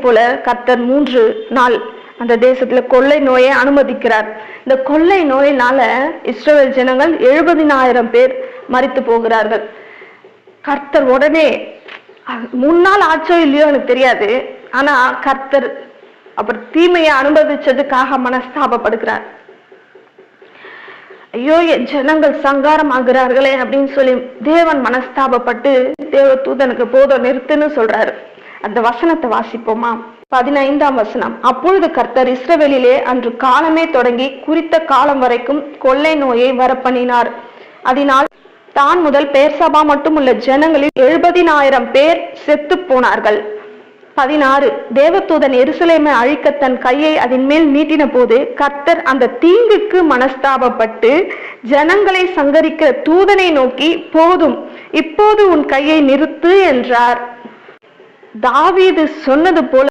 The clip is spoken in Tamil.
போல கர்த்தர் மூன்று நாள் அந்த தேசத்துல கொள்ளை நோயை அனுமதிக்கிறார். இந்த கொள்ளை நோயினால இஸ்ரவேல் ஜனங்கள் எழுபதினாயிரம் பேர் மறித்து போகிறார்கள். கர்த்தர் உடனே முன்னாள் ஆச்சோ இல்லையோ எனக்கு தெரியாது. ஆனா கர்த்தர் அப்புறம் தீமையை அனுபவிச்சதுக்காக மனஸ்தாபப்படுகிறார். ஐயோ என் ஜனங்கள் சங்காரம் ஆகிறார்களே அப்படின்னு சொல்லி தேவன் மனஸ்தாபப்பட்டு தேவ தூதனுக்கு போதும் நிறுத்துன்னு சொல்றாரு. அந்த வசனத்தை வாசிப்போமா? பதினைந்தாம் வசனம். அப்பொழுது கர்த்தர் இஸ்ரவேலிலே அன்று காலமே தொடங்கி குறித்த காலம் வரைக்கும் கொள்ளை நோயை வரப்பண்ணினார். அதனால் தான் முதல் பேர்சபா மட்டுமுள்ள ஜனங்களில் எழுபதினாயிரம் பேர் செத்து போனார்கள். பதினாறு. தேவதூதன் எருசலேமை அழிக்க தன் கையை அதன் மேல் நீட்டின போது கர்த்தர் அந்த தீங்குக்கு மனஸ்தாபப்பட்டு ஜனங்களை சங்கரிக்கிற தூதனை நோக்கி போதும் இப்போது உன் கையை நிறுத்து என்றார். தாவீது சொன்னது போல